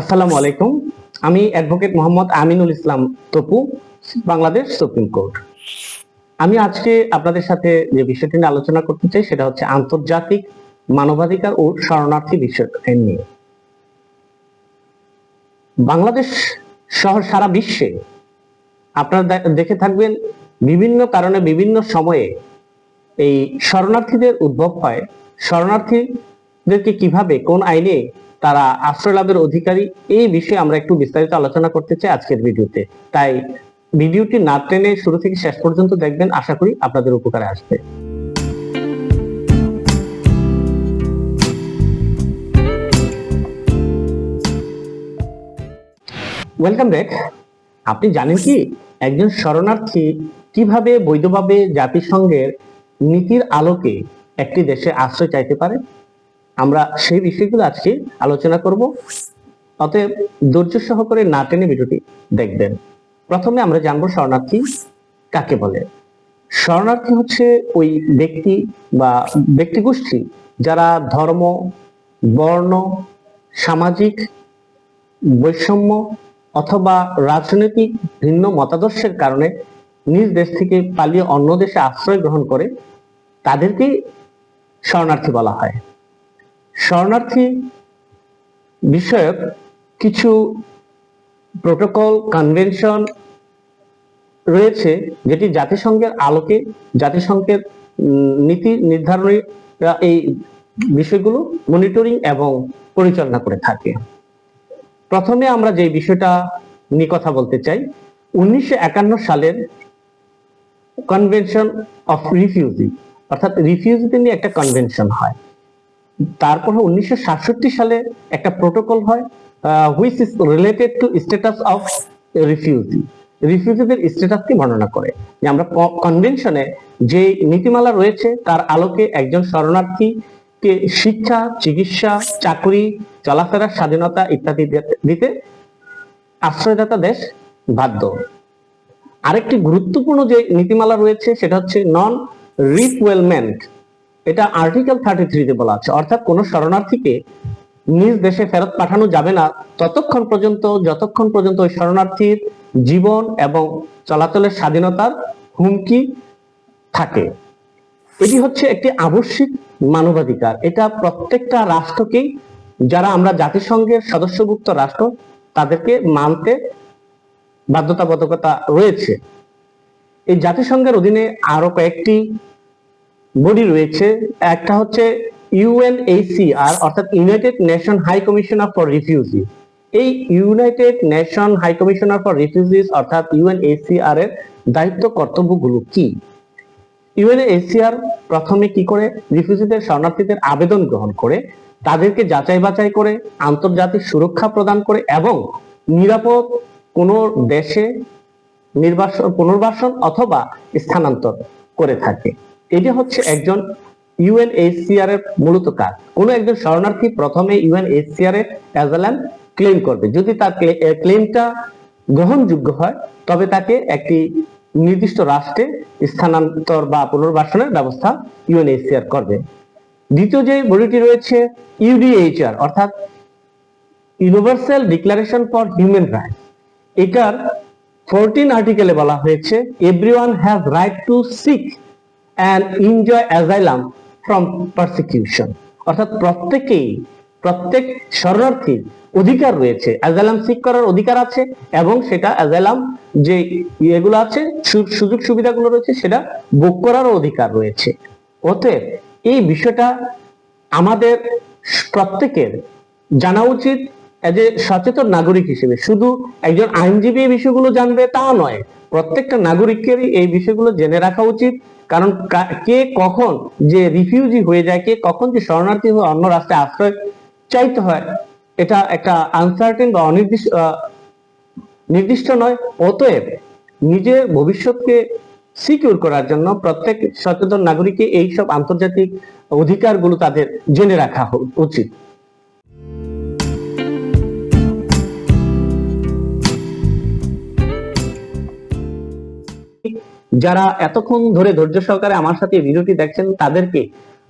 আসসালামু আলাইকুম। আমি advocate Mohammad Aminul Islam Topu, Bangladesh supreme court. আমি আজকে আপনাদের সাথে যে বিষয়টি নিয়ে আলোচনা করতে চাই, সেটা হচ্ছে আন্তর্জাতিক মানবাধিকার ও শরণার্থী বিষয় নিয়ে। বাংলাদেশ সহ সারা বিশ্বে আপনারা দেখে থাকবেন বিভিন্ন কারণে বিভিন্ন সময়ে এই শরণার্থীদের উদ্ভব হয়। শরণার্থীদেরকে কীভাবে, কোন আইনে তারা আশ্রয় লাভের অধিকারী। এই বিষয়ে আমরা একটু বিস্তারিত আলোচনা করতে চাই আজকের ভিডিওতে। তাই ভিডিওটি না টেনে শুরু থেকে শেষ পর্যন্ত দেখবেন। আশা করি আপনাদের উপকারে আসবে। ওয়েলকাম ব্যাক আপনি জানেন কি? একজন শরণার্থী কীভাবে বৈধভাবে জাতিসংঘের নীতির আলোকে একটি দেশে আশ্রয় চাইতে পারে? আমরা সেই বিষয়গুলো আজকে আলোচনা করব। অতএব ধৈর্য সহকারে না টেনে ভিডিওটি দেখবেন। প্রথমে আমরা জানব শরণার্থী কাকে বলে। শরণার্থী হচ্ছে ওই ব্যক্তি বা ব্যক্তিগোষ্ঠী যারা ধর্ম, বর্ণ, সামাজিক বৈষম্য অথবা রাজনৈতিক ভিন্ন মতাদর্শের কারণে নিজ দেশ থেকে পালিয়ে অন্য দেশে আশ্রয় গ্রহণ করে তাদেরকে শরণার্থী বলা হয়। শরণার্থী বিষয়ক কিছু প্রোটোকল কনভেনশন রয়েছে যেটি জাতিসংঘের আলোকে, জাতিসংঘের নীতি নির্ধারণীরা এই বিষয়গুলো মনিটরিং এবং পরিচালনা করে থাকে। প্রথমে আমরা যে বিষয়টা নিয়ে কথা বলতে চাই, উনিশশো একান্ন সালের কনভেনশন অফ রিফিউজি অর্থাৎ রিফিউজিদের নিয়ে একটা কনভেনশন হয়। তারপর উনিশশো সাতষট্টি সালে একটা প্রোটোকল হয় which is related to status of refugee রিফিউজিদের স্ট্যাটাসকে বর্ণনা করে? যে আমরা কনভেনশনে যে নীতিমালা রয়েছে, তার আলোকে একজন শরণার্থীকে শিক্ষা, চিকিৎসা, চাকরি চলাফেরার স্বাধীনতা ইত্যাদি দিতে- দিতে আশ্রয়দাতা দেশ বাধ্য। আরেকটি গুরুত্বপূর্ণ যে নীতিমালা রয়েছে, সেটা হচ্ছে নন রিফুয়েলমেন্ট এটা আর্টিকেল থার্টি থ্রিতে বলা আছে। অর্থাৎ কোন শরণার্থীকে নিজ দেশে ফেরত পাঠানো যাবে না। ততক্ষণ পর্যন্ত, যতক্ষণ পর্যন্ত ওই শরণার্থীর জীবন এবং চলাচলের স্বাধীনতার হুমকি থাকে। এটি হচ্ছে একটি আবশ্যিক মানবাধিকার। এটা প্রত্যেকটা রাষ্ট্রকেই, যারা আমরা জাতিসংঘের সদস্যভুক্ত রাষ্ট্র, তাদেরকে মানতে বাধ্যবাধকতা রয়েছে। এই জাতিসংঘের অধীনে আরও কয়েকটি বডি রয়েছে, একটা হচ্ছে ইউএনএইচসিআর অর্থাৎ united nation high commissioner for refugee এই united nation high commissioner for refugees অর্থাৎ ইউএনএইচসিআর এর দায়িত্ব কর্তব্যগুলো কি? ইউএনএইচসিআর প্রথমে কি করে? রিফিউজিদের শরণার্থীদের আবেদন গ্রহণ করে, তাদেরকে যাচাই বাছাই করে, আন্তর্জাতিক সুরক্ষা প্রদান করে এবং নিরাপদ কোন দেশে নির্বাসন পুনর্বাসন অথবা স্থানান্তর করে থাকে। এটি হচ্ছে একজন ইউএনএইচসিআর এর মূলত কাজ। কোন একজন শরণার্থী প্রথমে ইউএনএইচসিআর এর অ্যাজালাম ক্লেম করবে। যদি তার ক্লেমটা গ্রহণযোগ্য হয়, তবে তাকে একটি নির্দিষ্ট রাষ্ট্রে স্থানান্তর বা পুনর্বাসনের ব্যবস্থা ইউএনএইচসিআর করবে। দ্বিতীয় যে বডিটি রয়েছে ইউডিএইচআর অর্থাৎ universal declaration for human rights এটার ফোরটিন আর্টিকেলে বলা হয়েছে everyone has right to seek and enjoy asylum from persecution অর্থাৎ প্রত্যেকেই, প্রত্যেক শরণার্থীর অধিকার রয়েছে। অ্যাজাইলাম সিক করার অধিকার আছে এবং সেটা অ্যাজাইলাম যে এগুলো আছে সুযোগ সুবিধাগুলো রয়েছে, সেটা ভোগ করার অধিকার রয়েছে। অতএব এই বিষয়টা আমাদের প্রত্যেকের জানা উচিত। এজ এ সচেতন নাগরিক হিসেবে। শুধু একজন আইনজীবী এই বিষয়গুলো জানবে তা নয়, প্রত্যেকটা নাগরিকেরই এই বিষয়গুলো জেনে রাখা উচিত। কারণ কে কখন যে রিফিউজি হয়ে যায়, কে কখন যে শরণার্থী হয়ে অন্য রাষ্ট্রে আশ্রয় চাইতে হয়, এটা একটা আনসার্টেন বা অনির্দিষ্ট নির্দিষ্ট নয়। অতএব নিজের ভবিষ্যৎকে সিকিউর করার জন্য প্রত্যেক সচেতন নাগরিককে এইসব আন্তর্জাতিক অধিকারগুলো তাদের জেনে রাখা উচিত। যারা এতক্ষণ ধরে ধৈর্য সহকারে আমার সাথে ভিডিওটি দেখছেন, তাদেরকে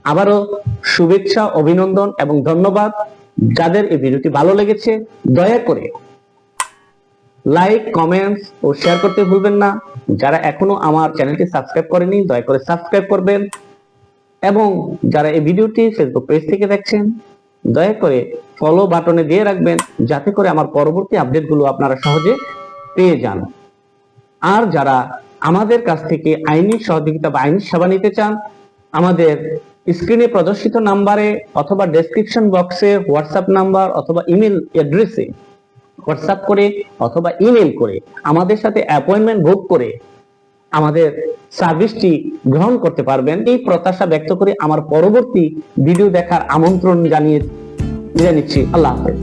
আবারও শুভেচ্ছা, অভিনন্দন এবং ধন্যবাদ। যাদের এই ভিডিওটি ভালো লেগেছে, দয়া করে লাইক কমেন্টস ও শেয়ার করতে ভুলবেন না। যারা এখনও আমার চ্যানেলটি সাবস্ক্রাইব করেনি, দয়া করে সাবস্ক্রাইব করবেন। এবং যারা এই ভিডিওটি ফেসবুক পেজ থেকে দেখছেন, দয়া করে ফলো বাটনে দিয়ে রাখবেন, যাতে করে আমার পরবর্তী আপডেটগুলো আপনারা সহজে পেয়ে যান। আর যারা আমাদের কাছ থেকে আইনি সহযোগিতা বা আইনি সেবা নিতে চান, আমাদের স্ক্রিনে প্রদর্শিত নাম্বারে অথবা ডেসক্রিপশন বক্সে হোয়াটসঅ্যাপ নাম্বার অথবা ইমেল অ্যাড্রেসে হোয়াটসঅ্যাপ করে অথবা ইমেল করে আমাদের সাথে অ্যাপয়েন্টমেন্ট বুক করে আমাদের সার্ভিসটি গ্রহণ করতে পারবেন। এই প্রত্যাশা ব্যক্ত করে আমার পরবর্তী ভিডিও দেখার আমন্ত্রণ জানিয়ে নিচ্ছি আল্লাহ হাফেজ।